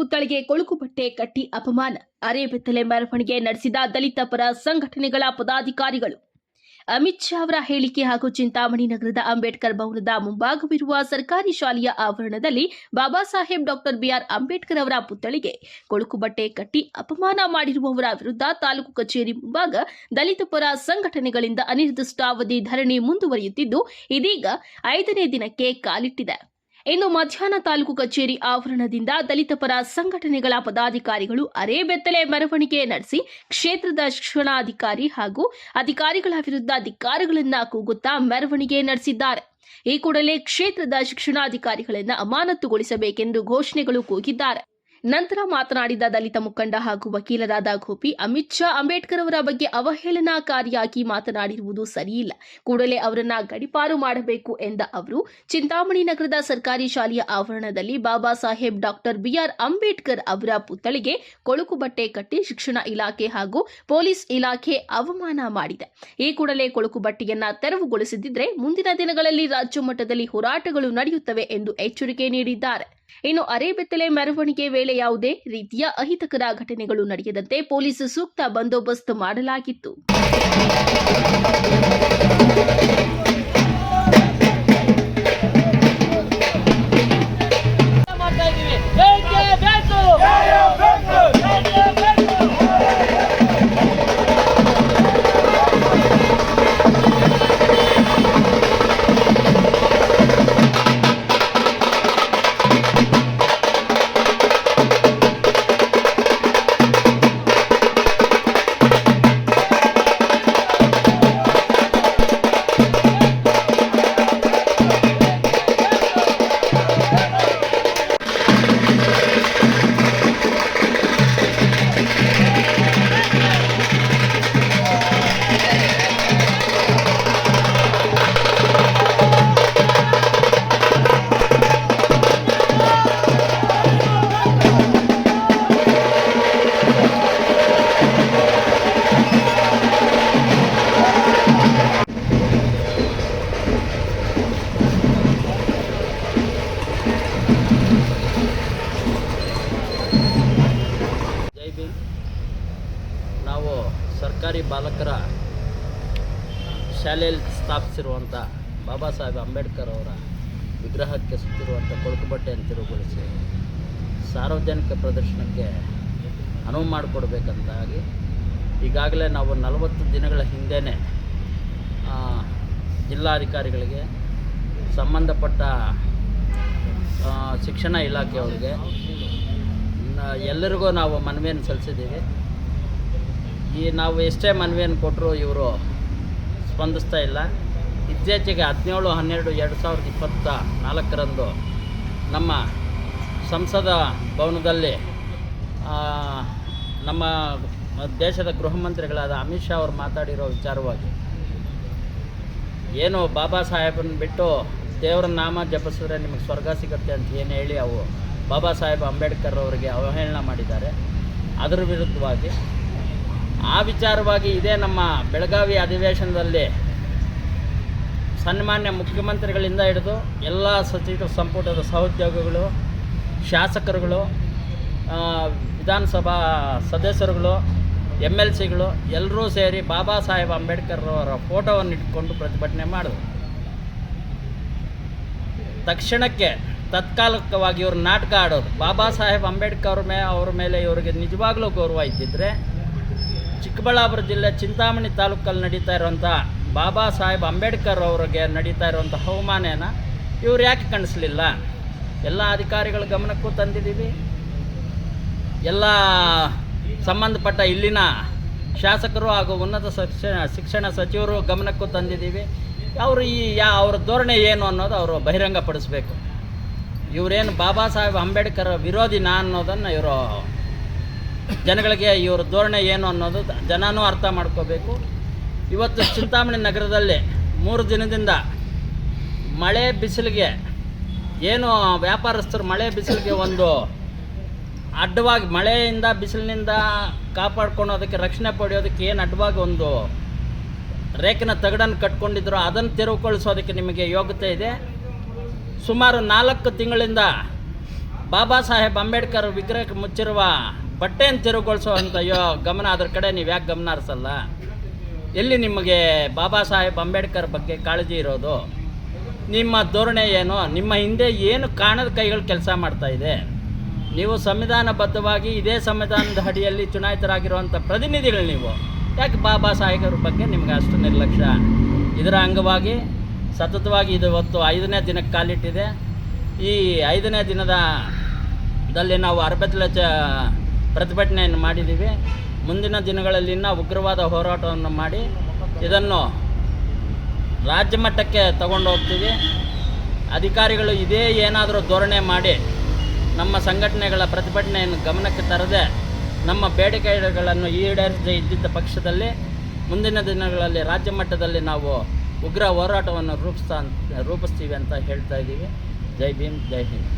ಪುತ್ಥಳಿಗೆ ಕೊಳುಕು ಬಟ್ಟೆ ಕಟ್ಟಿ ಅಪಮಾನ. ಅರೆಬೆತ್ತಲೆ ಮೆರವಣಿಗೆ ನಡೆಸಿದ ದಲಿತ ಪರ ಸಂಘಟನೆಗಳ ಪದಾಧಿಕಾರಿಗಳು. ಅಮಿತ್ ಶಾ ಅವರ ಹೇಳಿಕೆ ಹಾಗೂ ಚಿಂತಾಮಣಿ ನಗರದ ಅಂಬೇಡ್ಕರ್ ಭವನದ ಮುಂಭಾಗವಿರುವ ಸರ್ಕಾರಿ ಶಾಲೆಯ ಆವರಣದಲ್ಲಿ Baba Saheb doctor B R Ambedkar ಅವರ ಪುತ್ಥಳಿಗೆ ಕೊಳುಕು ಬಟ್ಟೆ ಕಟ್ಟಿ ಅಪಮಾನ ಮಾಡಿರುವವರ ವಿರುದ್ಧ ತಾಲೂಕು ಕಚೇರಿ ಮುಂಭಾಗ ದಲಿತ ಪರ ಸಂಘಟನೆಗಳಿಂದ ಅನಿರ್ದಿಷ್ಟಾವಧಿ ಧರಣಿ ಮುಂದುವರಿಯುತ್ತಿದ್ದು, ಇದೀಗ ಐದನೇ ದಿನಕ್ಕೆ ಕಾಲಿಟ್ಟಿದೆ. ಇನ್ನು ಮಧ್ಯಾಹ್ನ ತಾಲೂಕು ಕಚೇರಿ ಆವರಣದಿಂದ ದಲಿತ ಪರ ಸಂಘಟನೆಗಳ ಪದಾಧಿಕಾರಿಗಳು ಅರೆಬೆತ್ತಲೆ ಮೆರವಣಿಗೆ ನಡೆಸಿ ಕ್ಷೇತ್ರದ ಶಿಕ್ಷಣಾಧಿಕಾರಿ ಹಾಗೂ ಅಧಿಕಾರಿಗಳ ವಿರುದ್ಧ ಧಿಕ್ಕಾರಗಳನ್ನ ಕೂಗುತ್ತಾ ಮೆರವಣಿಗೆ ನಡೆಸಿದ್ದಾರೆ. ಈ ಕೂಡಲೇ ಕ್ಷೇತ್ರದ ಶಿಕ್ಷಣಾಧಿಕಾರಿಗಳನ್ನ ಅಮಾನತುಗೊಳಿಸಬೇಕೆಂದು ಘೋಷಣೆಗಳು ಕೂಗಿದ್ದಾರೆ. ನಂತರ ಮಾತನಾಡಿದ ದಲಿತ ಮುಖಂಡ ಹಾಗೂ ವಕೀಲರಾದ ಗೋಪಿ ಅಮಿತ್ ಶಾ ಅಂಬೇಡ್ಕರ್ ಅವರ ಬಗ್ಗೆ ಅವಹೇಳನಕಾರಿಯಾಗಿ ಮಾತನಾಡಿರುವುದು ಸರಿಯಿಲ್ಲ. ಕೂಡಲೇ ಅವರನ್ನ ಗಡಿಪಾರು ಮಾಡಬೇಕು ಎಂದ ಅವರು, ಚಿಂತಾಮಣಿ ನಗರದ ಸರ್ಕಾರಿ ಶಾಲೆಯ ಆವರಣದಲ್ಲಿ Baba Saheb doctor B R Ambedkar ಅವರ ಪುತ್ಥಳಿಗೆ ಕೊಳುಕು ಬಟ್ಟೆ ಕಟ್ಟಿ ಶಿಕ್ಷಣ ಇಲಾಖೆ ಹಾಗೂ ಪೊಲೀಸ್ ಇಲಾಖೆ ಅವಮಾನ ಮಾಡಿದೆ. ಈ ಕೂಡಲೇ ಕೊಳುಕು ಬಟ್ಟೆಯನ್ನ ತೆರವುಗೊಳಿಸದಿದ್ದರೆ ಮುಂದಿನ ದಿನಗಳಲ್ಲಿ ರಾಜ್ಯ ಮಟ್ಟದಲ್ಲಿ ಹೋರಾಟಗಳು ನಡೆಯುತ್ತವೆ ಎಂದು ಎಚ್ಚರಿಕೆ ನೀಡಿದ್ದಾರೆ. ಇನ್ನು ಅರೆಬೆತ್ತಲೆ ಮೆರವಣಿಗೆ ವೇಳೆ ಯಾವುದೇ ರೀತಿಯ ಅಹಿತಕರ ಘಟನೆಗಳು ನಡೆಯದಂತೆ ಪೊಲೀಸ್ ಸೂಕ್ತ ಬಂದೋಬಸ್ತ್ ಮಾಡಲಾಗಿತ್ತು. ಸರ್ಕಾರಿ ಬಾಲಕರ ಶಾಲೆಯಲ್ಲಿ ಸ್ಥಾಪಿಸಿರುವಂಥ ಬಾಬಾ ಸಾಹೇಬ್ ಅಂಬೇಡ್ಕರ್ ಅವರ ವಿಗ್ರಹಕ್ಕೆ ಸುತ್ತಿರುವಂಥ ಕೊಳಕು ಬಟ್ಟೆಯನ್ನು ತಿರುಗೊಳಿಸಿ ಸಾರ್ವಜನಿಕ ಪ್ರದರ್ಶನಕ್ಕೆ ಅನುವು ಮಾಡಿಕೊಡ್ಬೇಕಂತಾಗಿ ಈಗಾಗಲೇ ನಾವು ನಲವತ್ತು ದಿನಗಳ ಹಿಂದೆಯೇ ಜಿಲ್ಲಾಧಿಕಾರಿಗಳಿಗೆ ಸಂಬಂಧಪಟ್ಟ ಶಿಕ್ಷಣ ಇಲಾಖೆಯವರಿಗೆ ಎಲ್ಲರಿಗೂ ನಾವು ಮನವಿಯನ್ನು ಸಲ್ಲಿಸಿದ್ದೀವಿ. ಈ ನಾವು ಎಷ್ಟೇ ಮನವಿಯನ್ನು ಕೊಟ್ಟರು ಇವರು ಸ್ಪಂದಿಸ್ತಾ ಇಲ್ಲ. ಇತ್ತೀಚೆಗೆ ಹದಿನೇಳು, ಹನ್ನೆರಡು, ಎರಡು ಸಾವಿರದ ಇಪ್ಪತ್ತ ನಾಲ್ಕರಂದು ನಮ್ಮ ಸಂಸದ ಭವನದಲ್ಲಿ ನಮ್ಮ ದೇಶದ ಗೃಹ ಮಂತ್ರಿಗಳಾದ ಅಮಿತ್ ಶಾ ಅವರು ಮಾತಾಡಿರೋ ವಿಚಾರವಾಗಿ ಏನು ಬಾಬಾ ಸಾಹೇಬನ್ನು ಬಿಟ್ಟು ದೇವರ ನಾಮ ಜಪಿಸಿದ್ರೆ ನಿಮಗೆ ಸ್ವರ್ಗ ಸಿಗುತ್ತೆ ಅಂತ ಏನು ಹೇಳಿ ಅವು ಬಾಬಾ ಸಾಹೇಬ್ ಅಂಬೇಡ್ಕರ್ ಅವರಿಗೆ ಅವಹೇಳನ ಮಾಡಿದ್ದಾರೆ. ಅದರ ವಿರುದ್ಧವಾಗಿ ಆ ವಿಚಾರವಾಗಿ ಇದೇ ನಮ್ಮ ಬೆಳಗಾವಿ ಅಧಿವೇಶನದಲ್ಲಿ ಸನ್ಮಾನ್ಯ ಮುಖ್ಯಮಂತ್ರಿಗಳಿಂದ ಹಿಡಿದು ಎಲ್ಲ ಸಚಿವ ಸಂಪುಟದ ಸಹೋದ್ಯೋಗಿಗಳು, ಶಾಸಕರುಗಳು ವಿಧಾನಸಭಾ ಸದಸ್ಯರುಗಳು ಎಂ ಎಲ್ ಸಿಗಳು ಎಲ್ಲರೂ ಸೇರಿ ಬಾಬಾ ಸಾಹೇಬ್ ಅಂಬೇಡ್ಕರ್ ಅವರ ಫೋಟೋವನ್ನು ಇಟ್ಕೊಂಡು ಪ್ರತಿಭಟನೆ ಮಾಡಿದ್ರು. ತಕ್ಷಣಕ್ಕೆ ತತ್ಕಾಲಿಕವಾಗಿ ಇವರು ನಾಟಕ ಆಡೋದು. ಬಾಬಾ ಸಾಹೇಬ್ ಅಂಬೇಡ್ಕರ್ ಮೇ ಅವ್ರ ಮೇಲೆ ಇವರಿಗೆ ನಿಜವಾಗ್ಲೂ ಗೌರವ ಇದ್ದಿದ್ರೆ ಚಿಕ್ಕಬಳ್ಳಾಪುರ ಜಿಲ್ಲೆ ಚಿಂತಾಮಣಿ ತಾಲೂಕಲ್ಲಿ ನಡೀತಾ ಇರುವಂಥ ಬಾಬಾ ಸಾಹೇಬ್ ಅಂಬೇಡ್ಕರ್ ಅವರಿಗೆ ನಡೀತಾ ಇರುವಂಥ ಹವಮಾನೇನ ಇವ್ರು ಯಾಕೆ ಕಾಣಿಸ್ಲಿಲ್ಲ? ಎಲ್ಲ ಅಧಿಕಾರಿಗಳ ಗಮನಕ್ಕೂ ತಂದಿದ್ದೀವಿ. ಎಲ್ಲ ಸಂಬಂಧಪಟ್ಟ ಇಲ್ಲಿನ ಶಾಸಕರು ಹಾಗೂ ಉನ್ನತ ಶಿಕ್ಷಣ ಶಿಕ್ಷಣ ಸಚಿವರು ಗಮನಕ್ಕೂ ತಂದಿದ್ದೀವಿ. ಅವರು ಈ ಯಾ ಅವ್ರ ಧೋರಣೆ ಏನು ಅನ್ನೋದು ಅವರು ಬಹಿರಂಗಪಡಿಸ್ಬೇಕು. ಇವರೇನು ಬಾಬಾ ಸಾಹೇಬ್ ಅಂಬೇಡ್ಕರ್ ವಿರೋಧಿನ ಅನ್ನೋದನ್ನು ಇವರು ಜನಗಳಿಗೆ ಇವ್ರ ಧೋರಣೆ ಏನು ಅನ್ನೋದು ಜನನೂ ಅರ್ಥ ಮಾಡ್ಕೋಬೇಕು. ಇವತ್ತು ಚಿಂತಾಮಣಿ ನಗರದಲ್ಲಿ ಮೂರು ದಿನದಿಂದ ಮಳೆ ಬಿಸಿಲಿಗೆ ಏನು ವ್ಯಾಪಾರಸ್ಥರು ಮಳೆ ಬಿಸಿಲಿಗೆ ಒಂದು ಅಡ್ಡವಾಗಿ ಮಳೆಯಿಂದ ಬಿಸಿಲಿನಿಂದ ಕಾಪಾಡ್ಕೊಳೋದಕ್ಕೆ ರಕ್ಷಣೆ ಪಡೆಯೋದಕ್ಕೆ ಏನು ಅಡ್ಡವಾಗಿ ಒಂದು ರೇಖಿನ ತಗಡನ್ನು ಕಟ್ಕೊಂಡಿದ್ರು ಅದನ್ನು ತೆರವುಗೊಳಿಸೋದಕ್ಕೆ ನಿಮಗೆ ಯೋಗ್ಯತೆ ಇದೆ. ಸುಮಾರು ನಾಲ್ಕು ತಿಂಗಳಿಂದ ಬಾಬಾ ಸಾಹೇಬ್ ಅಂಬೇಡ್ಕರ್ ವಿಗ್ರಹಕ್ಕೆ ಮುಚ್ಚಿರುವ ಬಟ್ಟೆಯನ್ನು ಅಂತ ಯೋ ಗಮನ ಅದ್ರ ಕಡೆ, ನೀವು ಯಾಕೆ ಗಮನ ಹರಿಸಲ್ಲ? ಎಲ್ಲಿ ನಿಮಗೆ ಬಾಬಾ ಸಾಹೇಬ್ ಅಂಬೇಡ್ಕರ್ ಬಗ್ಗೆ ಕಾಳಜಿ ಇರೋದು? ನಿಮ್ಮ ಧೋರಣೆ ಏನು? ನಿಮ್ಮ ಹಿಂದೆ ಏನು ಕಾಣದ ಕೈಗಳು ಕೆಲಸ ಮಾಡ್ತಾ ಇದೆ? ನೀವು ಸಂವಿಧಾನಬದ್ಧವಾಗಿ ಇದೇ ಸಂವಿಧಾನದ ಅಡಿಯಲ್ಲಿ ಚುನಾಯಿತರಾಗಿರುವಂಥ ಪ್ರತಿನಿಧಿಗಳು ನೀವು. ಯಾಕೆ ಬಾಬಾ ಸಾಹೇಬರ ಬಗ್ಗೆ ನಿಮಗೆ ಅಷ್ಟು ನಿರ್ಲಕ್ಷ್ಯ? ಇದರ ಅಂಗವಾಗಿ ಸತತವಾಗಿ ಇದು ಇವತ್ತು ಐದನೇ ದಿನಕ್ಕೆ ಕಾಲಿಟ್ಟಿದೆ. ಈ ಐದನೇ ದಿನದ ದಲ್ಲಿ ನಾವು ಅರಬತ್ತಲ ಚ ಪ್ರತಿಭಟನೆಯನ್ನು ಮಾಡಿದ್ದೀವಿ. ಮುಂದಿನ ದಿನಗಳಲ್ಲಿ ಇನ್ನೂ ಉಗ್ರವಾದ ಹೋರಾಟವನ್ನು ಮಾಡಿ ಇದನ್ನು ರಾಜ್ಯ ಮಟ್ಟಕ್ಕೆ ತಗೊಂಡು ಹೋಗ್ತೀವಿ. ಅಧಿಕಾರಿಗಳು ಇದೇ ಏನಾದರೂ ಧೋರಣೆ ಮಾಡಿ ನಮ್ಮ ಸಂಘಟನೆಗಳ ಪ್ರತಿಭಟನೆಯನ್ನು ಗಮನಕ್ಕೆ ತರದೆ ನಮ್ಮ ಬೇಡಿಕೆಗಳನ್ನು ಈಡೇರಿಸದೆ ಇದ್ದಿದ್ದ ಪಕ್ಷದಲ್ಲಿ ಮುಂದಿನ ದಿನಗಳಲ್ಲಿ ರಾಜ್ಯ ಮಟ್ಟದಲ್ಲಿ ನಾವು ಉಗ್ರ ಹೋರಾಟವನ್ನು ರೂಪಿಸ್ತಾ ರೂಪಿಸ್ತೀವಿ ಅಂತ ಹೇಳ್ತಾ ಇದ್ದೀವಿ. ಜೈ ಭೀಮ್, ಜೈ ಹಿಂದ್.